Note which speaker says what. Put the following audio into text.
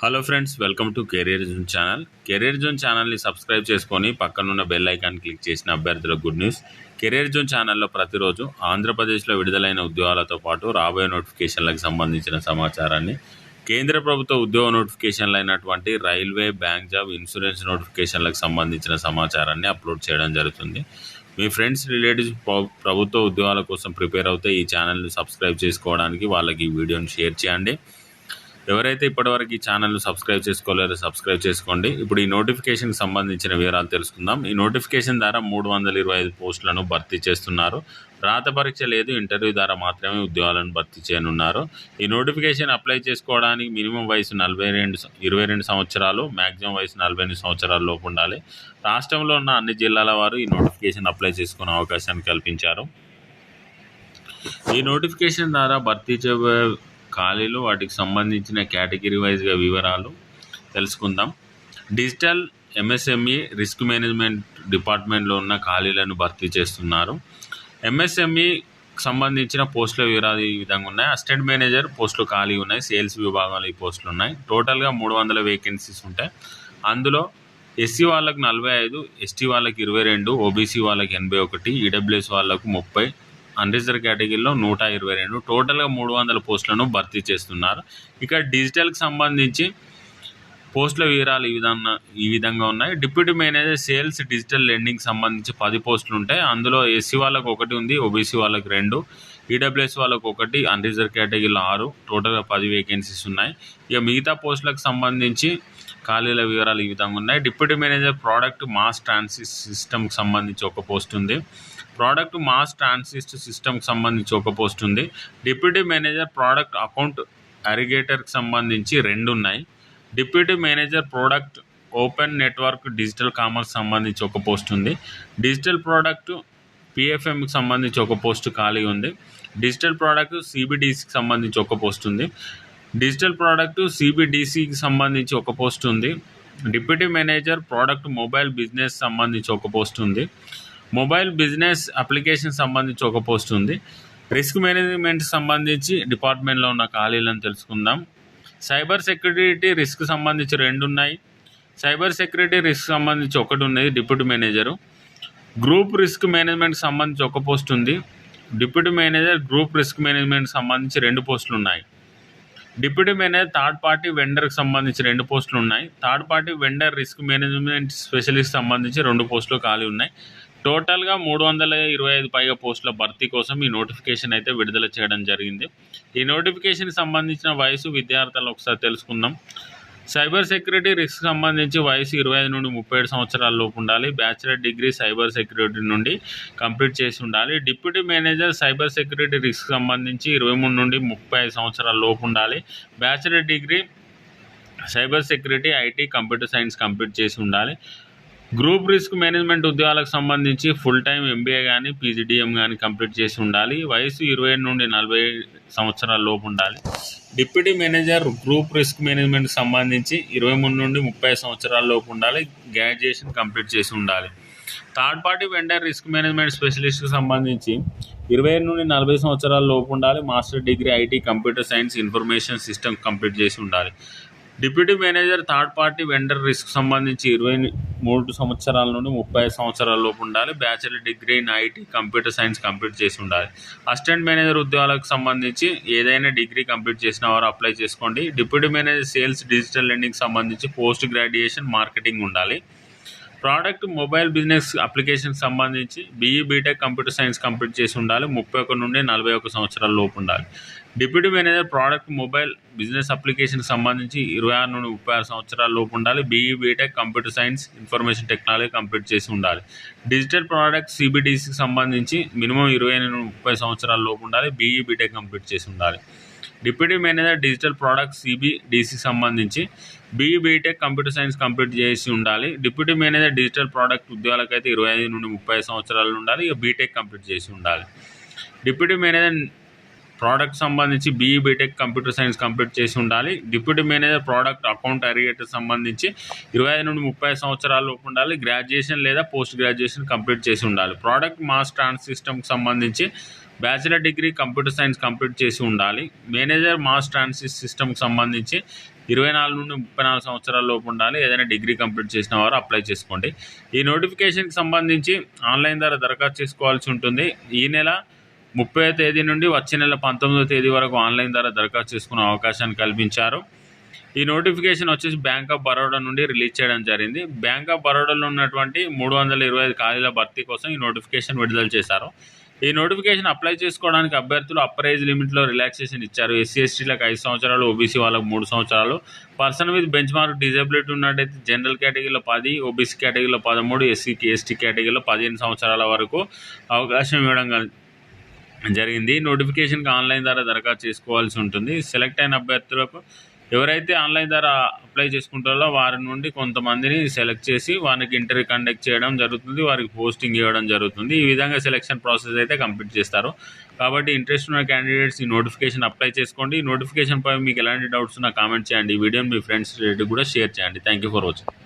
Speaker 1: Hello friends welcome to career zone channel career zone ఛానల్ని subscribe చేసుకొని పక్కనున్న bell icon click చేసిన అభ్యర్థుల గుడ్ న్యూస్ కెరీర్ జోన్ ఛానల్లో ప్రతిరోజు ఆంధ్రప్రదేశ్లో విడుదలైన ఉద్యోగాలతో పాటు రాబోయే నోటిఫికేషన్లకు సంబంధించిన సమాచారాన్ని కేంద్ర ప్రభుత్వ ఉద్యోగ నోటిఫికేషన్లు అయినటువంటి రైల్వే బ్యాంక్ జాబ్ ఇన్సూరెన్స్ నోటిఫికేషన్లకు సంబంధించిన సమాచారాన్ని అప్లోడ్ చేయడం జరుగుతుంది. మీ ఫ్రెండ్స్ రిలేటివ్స్ ప్రభుత్వ ఉద్యోగాల కోసం ప్రిపేర్ అవుతే ఈ ఛానల్ని సబ్స్క్రైబ్ చేసుకోవడానికి వాళ్ళకి ఈ వీడియోని షేర్ చేయండి. ఎవరైతే ఇప్పటివరకు ఈ ఛానల్ను సబ్స్క్రైబ్ చేసుకోలేదో సబ్స్క్రైబ్ చేసుకోండి. ఇప్పుడు ఈ నోటిఫికేషన్కి సంబంధించిన వివరాలు తెలుసుకుందాం. ఈ నోటిఫికేషన్ ద్వారా మూడు వందల ఇరవై ఐదు పోస్టులను భర్తీ చేస్తున్నారు. రాత పరీక్ష లేదు ఇంటర్వ్యూ ద్వారా మాత్రమే ఉద్యోగాలను భర్తీ చేయనున్నారు. ఈ నోటిఫికేషన్ అప్లై చేసుకోవడానికి మినిమం వయసు నలభై రెండు ఇరవై రెండు సంవత్సరాలు మ్యాక్సిమం వయసు నలభై ఎనిమిది సంవత్సరాల లోపు ఉండాలి. రాష్ట్రంలో ఉన్న అన్ని జిల్లాల వారు ఈ నోటిఫికేషన్ అప్లై చేసుకునే అవకాశాన్ని కల్పించారు. ఈ నోటిఫికేషన్ ద్వారా భర్తీ చేయబోయే ఖాళీలు వాటికి సంబంధించిన కేటగిరీ వైజ్గా వివరాలు తెలుసుకుందాం. డిజిటల్ ఎంఎస్ఎంఈ రిస్క్ మేనేజ్మెంట్ డిపార్ట్మెంట్లో ఉన్న ఖాళీలను భర్తీ చేస్తున్నారు. ఎంఎస్ఎంఈ సంబంధించిన పోస్టుల వివరాలు ఈ విధంగా ఉన్నాయి. అసిస్టెంట్ మేనేజర్ పోస్టులు ఖాళీ ఉన్నాయి. సేల్స్ విభాగంలో ఈ పోస్టులు ఉన్నాయి. టోటల్గా మూడు వందల వేకెన్సీస్ ఉంటాయి. అందులో ఎస్సీ వాళ్ళకి నలభై ఐదు ఎస్టీ వాళ్ళకి ఇరవై రెండు ఓబీసీ వాళ్ళకి ఎనభై ఒకటి ఈడబ్ల్యూఎస్ వాళ్ళకు ముప్పై అన్రిజర్వ్ కేటగిరీలో నూట ఇరవై రెండు. టోటల్గా మూడు వందల పోస్టులను భర్తీ చేస్తున్నారు. ఇక డిజిటల్కి సంబంధించి పోస్టుల వివరాలు ఈ విధంగా ఈ విధంగా ఉన్నాయి. Deputy manager sales digital lending సంబంధించి పది పోస్టులు ఉంటాయి. అందులో ఎస్సీ వాళ్ళకు ఒకటి ఉంది ఓబీసీ వాళ్ళకి రెండు ఈడబ్ల్యూఎస్ వాళ్ళకు ఒకటి అన్రిజర్వ్ కేటగిరీలో ఆరు. టోటల్గా పది వేకెన్సీస్ ఉన్నాయి. ఇక మిగతా పోస్టులకు సంబంధించి ఖాళీల వివరాలు ఈ విధంగా ఉన్నాయి. Deputy manager product mass transit సిస్టమ్కి సంబంధించి ఒక పోస్ట్ ఉంది. ప్రోడక్ట్ మాస్ ట్రాన్సిస్ట్ సిస్టమ్కి సంబంధించి ఒక పోస్ట్ ఉంది. డిప్యూటీ మేనేజర్ ప్రోడక్ట్ అకౌంట్ అరిగేటర్కి సంబంధించి రెండు ఉన్నాయి. Deputy manager product open network digital commerce సంబంధించి ఒక పోస్ట్ ఉంది. డిజిటల్ ప్రోడక్ట్ పిఎఫ్ఎంకి సంబంధించి ఒక పోస్ట్ ఖాళీ ఉంది. డిజిటల్ ప్రోడక్ట్ సిబిడిసికి సంబంధించి ఒక పోస్ట్ ఉంది. డిజిటల్ ప్రోడక్ట్ సిబిడిసికి సంబంధించి ఒక పోస్ట్ ఉంది. Deputy manager product mobile business సంబంధించి ఒక పోస్ట్ ఉంది. మొబైల్ బిజినెస్ అప్లికేషన్ సంబంధించి ఒక పోస్ట్ ఉంది. రిస్క్ మేనేజ్మెంట్ సంబంధించి డిపార్ట్మెంట్లో ఉన్న ఖాళీలను తెలుసుకుందాం. సైబర్ సెక్యూరిటీ రిస్క్ సంబంధించి రెండు ఉన్నాయి. సైబర్ సెక్యూరిటీ రిస్క్ సంబంధించి ఒకటి ఉన్నది deputy manager. Group risk management సంబంధించి ఒక పోస్ట్ ఉంది. Deputy manager group risk management సంబంధించి రెండు పోస్టులు ఉన్నాయి. డిప్యూటీ మేనేజర్ థర్డ్ పార్టీ వెండర్కి సంబంధించి రెండు పోస్టులు ఉన్నాయి. Third party vendor risk management specialist సంబంధించి రెండు పోస్టులు ఖాళీ ఉన్నాయి. టోటల్గా మూడు వందల ఇరవై ఐదు పైగా పోస్టుల భర్తీ కోసం ఈ నోటిఫికేషన్ అయితే విడుదల చేయడం జరిగింది. ఈ నోటిఫికేషన్కి సంబంధించిన వయసు విద్యార్థులు ఒకసారి తెలుసుకుందాం. సైబర్ సెక్యూరిటీ రిస్క్ సంబంధించి వయసు ఇరవై ఐదు నుండి ముప్పై ఏడు సంవత్సరాల లోపు ఉండాలి. బ్యాచిలర్ డిగ్రీ సైబర్ సెక్యూరిటీ నుండి కంప్లీట్ చేసి ఉండాలి. Deputy manager cyber security risk సంబంధించి ఇరవై మూడు నుండి ముప్పై ఐదు సంవత్సరాల లోపు ఉండాలి. Bachelor degree cyber security IT computer science complete చేసి ఉండాలి. గ్రూప్ రిస్క్ మేనేజ్మెంట్ ఉద్యోగాలకు సంబంధించి ఫుల్ టైం ఎంబీఏ కానీ పీజీడిఎం కానీ కంప్లీట్ చేసి ఉండాలి. వయసు ఇరవై నుండి నలభై సంవత్సరాల లోపు ఉండాలి. Deputy manager group risk management సంబంధించి ఇరవై మూడు నుండి ముప్పై సంవత్సరాల లోపు ఉండాలి. గ్రాడ్యుయేషన్ కంప్లీట్ చేసి ఉండాలి. Third party vendor risk management స్పెషలిస్ట్కి సంబంధించి ఇరవై నుండి నలభై సంవత్సరాల లోపు ఉండాలి. Master degree IT computer science information system complete చేసి ఉండాలి. Deputy manager third party vendor risk సంబంధించి ఇరవై మూడు సంవత్సరాల నుండి ముప్పై సంవత్సరాల లోపు ఉండాలి. Bachelor degree in IT computer science complete చేసి ఉండాలి. అసిస్టెంట్ మేనేజర్ ఉద్యోగాలకు సంబంధించి ఏదైనా డిగ్రీ కంప్లీట్ చేసిన వారు అప్లై చేసుకోండి. Deputy manager sales digital lending సంబంధించి పోస్ట్ గ్రాడ్యుయేషన్ మార్కెటింగ్ ఉండాలి. ప్రోడక్ట్ మొబైల్ బిజినెస్ అప్లికేషన్ సంబంధించి BE B Tech computer science complete చేసి ఉండాలి ముప్పై ఒక నుండి నలభై ఒక సంవత్సరాల లోపు ఉండాలి. Deputy manager product mobile business అప్లికేషన్కి సంబంధించి ఇరవై ఆరు నుండి ముప్పై ఆరు సంవత్సరాల లోపు ఉండాలి. BE B Tech computer science information technology complete చేసి ఉండాలి. డిజిటల్ ప్రోడక్ట్ సిబిడిసికి సంబంధించి మినిమం ఇరవై నుండి ముప్పై సంవత్సరాల లోపు ఉండాలి. బీఈ బీటెక్ కంప్లీట్ చేసి ఉండాలి. Deputy manager digital product CBDC సంబంధించి BE B Tech computer science complete చేసి ఉండాలి. డిప్యూటీ మేనేజర్ డిజిటల్ ప్రోడక్ట్ ఉద్యోగాలకైతే ఇరవై ఐదు నుండి ముప్పై సంవత్సరాలు ఉండాలి. ఇక బీటెక్ కంప్లీట్ చేసి ఉండాలి. డిప్యూటీ మేనేజర్ ప్రోడక్ట్ సంబంధించి BE B Tech computer science complete చేసి ఉండాలి. Deputy manager product account aggregator సంబంధించి ఇరవై ఐదు నుండి ముప్పై సంవత్సరాలు ఉండాలి. గ్రాడ్యుయేషన్ లేదా పోస్ట్ గ్రాడ్యుయేషన్ కంప్లీట్ చేసి ఉండాలి. ప్రోడక్ట్ మాస్ ట్రాన్స్ సిస్టమ్కి సంబంధించి bachelor degree computer science complete చేసి ఉండాలి. మేనేజర్ మాస్ ట్రాన్సిట్ సిస్టమ్కి సంబంధించి ఇరవై నాలుగు నుండి ముప్పై నాలుగు సంవత్సరాల లోపు ఉండాలి. ఏదైనా డిగ్రీ కంప్లీట్ చేసిన వారు అప్లై చేసుకోండి. ఈ నోటిఫికేషన్కి సంబంధించి ఆన్లైన్ ద్వారా దరఖాస్తు చేసుకోవాల్సి ఉంటుంది. ఈ నెల ముప్పై తేదీ నుండి వచ్చే నెల పంతొమ్మిదో తేదీ వరకు ఆన్లైన్ ద్వారా దరఖాస్తు చేసుకునే అవకాశాన్ని కల్పించారు. ఈ నోటిఫికేషన్ వచ్చేసి బ్యాంక్ ఆఫ్ బరోడా నుండి రిలీజ్ చేయడం జరిగింది. బ్యాంక్ ఆఫ్ బరోడాలో ఉన్నటువంటి మూడు వందల ఇరవై ఐదు ఖాళీల భర్తీ కోసం ఈ నోటిఫికేషన్ విడుదల చేశారు. ఈ నోటిఫికేషన్ అప్లై చేసుకోవడానికి అభ్యర్థులు అప్పర్ ఏజ్ లిమిట్లో రిలాక్సేషన్ ఇచ్చారు. ఎస్సీ ఎస్టీలకు ఐదు సంవత్సరాలు ఓబీసీ వాళ్ళకు మూడు సంవత్సరాలు. Person with benchmark disability ఉన్నట్టయితే జనరల్ కేటగిరీలో పది ఓబీసీ కేటగిరీలో పదమూడు ఎస్సీకి ఎస్టీ కేటగిరీలో పదిహేను సంవత్సరాల వరకు అవకాశం ఇవ్వడం జరిగింది. నోటిఫికేషన్కి ఆన్లైన్ ద్వారా దరఖాస్తు చేసుకోవాల్సి ఉంటుంది. సెలెక్ట్ అయిన అభ్యర్థులకు ఎవరైతే ఆన్లైన్ ద్వారా అప్లై చేసుకుంటారో వారి నుండి కొంతమందిని సెలెక్ట్ చేసి వారికి ఇంటర్వ్యూ కండక్ట్ చేయడం జరుగుతుంది వారికి పోస్టింగ్ ఇవ్వడం జరుగుతుంది. ఈ విధంగా సెలెక్షన్ ప్రాసెస్ అయితే కంప్లీట్ చేస్తారు. కాబట్టి ఇంట్రెస్ట్ ఉన్న క్యాండిడేట్స్ ఈ నోటిఫికేషన్ అప్లై చేసుకోండి. ఈ నోటిఫికేషన్ పై మీకు ఎలాంటి డౌట్స్ ఉన్నా కామెంట్ చేయండి. ఈ వీడియోని మీ ఫ్రెండ్స్ కూడా షేర్ చేయండి. Thank you for watching